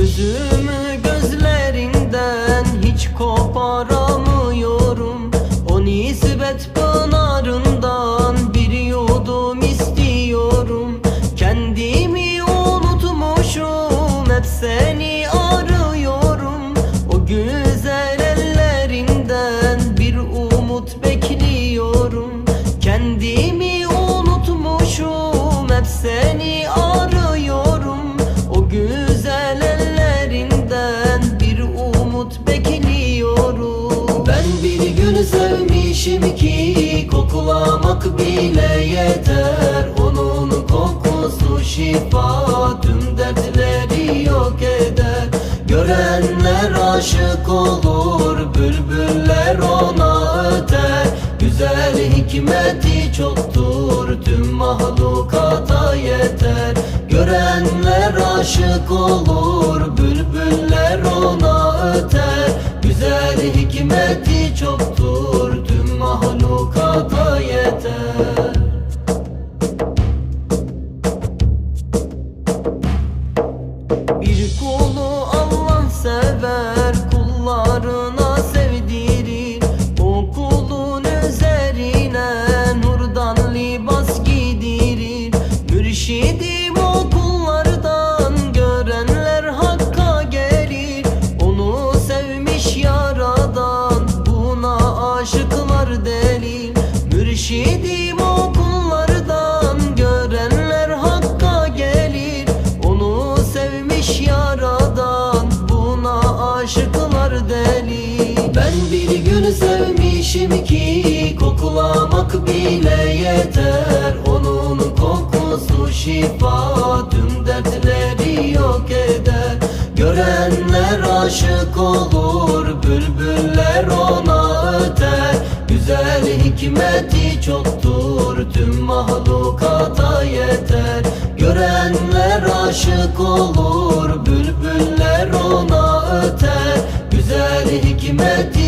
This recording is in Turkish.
Gözümü gözlerinden hiç koparamıyorum. O nispet pınarından bir yudum istiyorum. Kendimi unutmuşum hep seni arıyorum. O güzel ellerinden bir umut bekliyorum. Kendimi unutmuşum hep seni sevmişim ki koklamak bile yeter. Onun kokusu şifa tüm dertleri yok eder. Görenler aşık olur bülbüller ona öter. Güzel hikmeti çoktur tüm mahlukata yeter. Görenler aşık olur bülbüller ona öter. Güzel hikmeti çoktur kulu Allah sever bir gün sevmişim ki koklamak bile yeter. Onun kokusu şifa tüm dertleri yok eder. Görenler aşık olur bülbüller ona öter. Güzel hikmeti çoktur tüm mahlukata yeter. Görenler aşık olur bülbüller ona öter. Güzel hikmeti